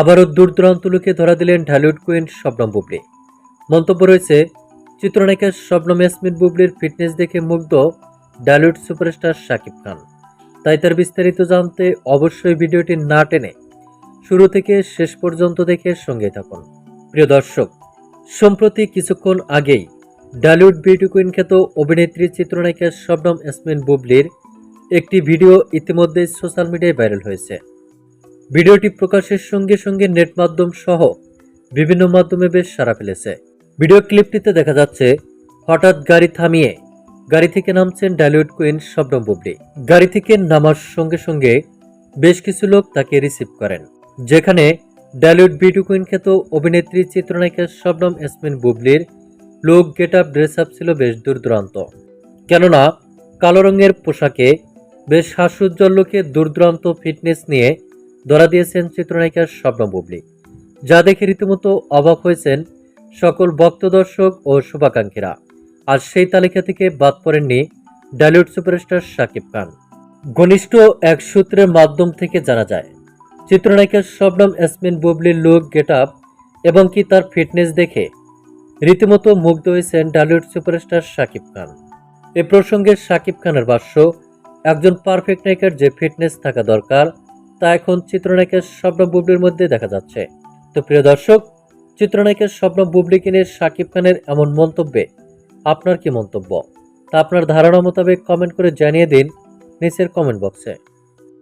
আবারও দূর দূরান্ত লোকে ধরা দিলেন ঢালিউড কুইন শবনম বুবলি। মন্তব্য রয়েছে, চিত্রনায়িকা শবনম ইয়াসমিন বুবলির ফিটনেস দেখে মুগ্ধ ঢালিউড সুপারস্টার শাকিব খান। তাই তার বিস্তারিত জানতে অবশ্যই ভিডিওটি না টেনে শুরু থেকে শেষ পর্যন্ত দেখে সঙ্গে থাকুন। প্রিয় দর্শক, সম্প্রতি কিছুক্ষণ আগেই ডালিউড বিউটি কুইন খ্যাত অভিনেত্রী চিত্রনায়িকা শবনম ইয়াসমিন বুবলির একটি ভিডিও ইতিমধ্যেই সোশ্যাল মিডিয়ায় ভাইরাল হয়েছে। ভিডিওটি প্রকাশের সঙ্গে সঙ্গে নেট মাধ্যম সহ বিভিন্ন মাধ্যমে বেশ সাড়া ফেলেছে। ভিডিও ক্লিপটিতে দেখা যাচ্ছে, হঠাৎ গাড়ি থামিয়ে গাড়ি থেকে নামছেন ডালিউড কুইন শবনম বুবলি। গাড়ি থেকে নামার সঙ্গে সঙ্গে বেশ কিছু লোক তাকে রিসিভ করেন, যেখানে ডালিউড বিউটি কুইন খ্যাত অভিনেত্রী চিত্রনায়িকা শবনম এসমিন বুবলির লোক গেট আপ ড্রেস আপ ছিল বেশ দূর দূরান্ত। কেননা, কালো রঙের পোশাকে বেশ হাস্যোজ্জ্বল লোকে দূর দূরান্ত ফিটনেস নিয়ে ধরা দিয়েছেন চিত্রনায়িকা শবনম বুবলি। যা দেখে রীতিমতো অবাক হয়েছেন সকল ভক্ত দর্শক ও শুভাকাঙ্ক্ষীরা। আর সেই তালিকা থেকে বাদ পড়েননি ডালিউড সুপারস্টার শাকিব খান। ঘনিষ্ঠ এক সূত্রের মাধ্যম থেকে জানা যায় চিত্রনায়িকা শবনম ইয়াসমিন বুবলির লুক গেট আপ এবং কি তার ফিটনেস দেখে রীতিমতো মুগ্ধ হয়েছেন ডালিউড সুপারস্টার শাকিব খান। এ প্রসঙ্গে শাকিব খানের ভাষ্য, একজন পারফেক্ট নায়িকার যে ফিটনেস থাকা দরকার তা এখন চিত্রনায়কের স্বপ্ন বুবলির মধ্যে দেখা যাচ্ছে। তো প্রিয় দর্শক, চিত্রনায়কের স্বপ্ন বুবলি কিনে শাকিব খানের এমন মন্তব্যে আপনার কি মন্তব্য? তা আপনার ধারণা মোতাবেক কমেন্ট করে জানিয়ে দিন নিচের কমেন্ট বক্সে